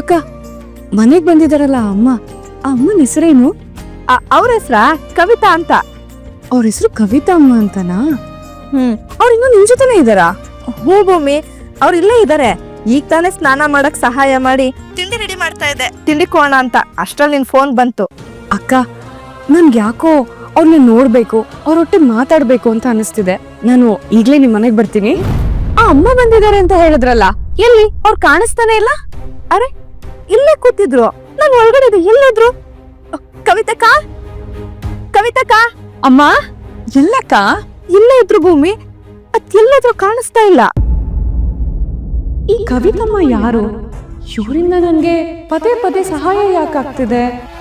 ಅಕ್ಕ ಮನೆಗ್ ಬಂದಿದಾರಲ್ಲ ಅಮ್ಮ. ಆ ಅಮ್ಮನ ಹೆಸರೇನು? ಅವ್ರ ಹೆಸ್ರ? ಕವಿತಾ ಅಂತ. ಅವ್ರ ಹೆಸರು ಕವಿತಾ ಅಮ್ಮ ಅಂತನಾ? ಹ್ಮ್ ಅವ್ರ ಇನ್ನೂ ನಿಮ್ ಜೊತೆನೇ ಇದಾರಾ? ಹೂ ಭೂಮಿ ಅವ್ರ ಇಲ್ಲೇ ಇದಾರೆ. ಈಗ ತಾನೇ ಸ್ನಾನ ಮಾಡಕ್ ಸಹಾಯ ಮಾಡಿ. ತಿಂಡಿ ರೆಡಿ ಮಾಡ್ತಾ ಇದ್ದೆ. ತಿಂಡಿ ಕೋಣ ಅಂತ. ಅಷ್ಟ್ರಲ್ಲಿ ನಿನ್ ಫೋನ್ ಬಂತು. ಅಕ್ಕ ನನ್ಗೆ ಯಾಕೋ ಅವ್ರನ್ನ ನೋಡ್ಬೇಕು ಅವ್ರೊಟ್ಟಿಗೆ ಮಾತಾಡ್ಬೇಕು ಅಂತ ಅನಿಸ್ತಿದೆ. ನಾನು ಈಗ್ಲೇ ನಿಮ್ ಮನೆಗ್ ಬರ್ತೀನಿ. ಆ ಅಮ್ಮ ಬಂದಿದ್ದಾರೆ ಅಂತ ಹೇಳಿದ್ರಲ್ಲ ಎಲ್ಲಿ? ಅವ್ರು ಕಾಣಿಸ್ತಾನೆ ಇಲ್ಲ? ಅರೆ ಇಲ್ಲೇ ಕೂತಿದ್ರು. ನಾನು ಒಳಗಡೆ. ಎಲ್ಲಿದ್ರು? ಕವಿತಕ್ಕ? ಕವಿತಕ್ಕ? ಅಮ್ಮ ಎಲ್ಲಕ್ಕ? ಇಲ್ಲೇ ಇದ್ರು ಭೂಮಿ. ಅತ್ ಎಲ್ಲಾದ್ರೂ ಕಾಣಿಸ್ತಾ ಇಲ್ಲ. ಈ ಕವಿತಮ್ಮ ಯಾರು? ಇವರಿಂದ ನನ್ಗೆ ಪದೇ ಪದೇ ಸಹಾಯ ಯಾಕಾಗ್ತಿದೆ?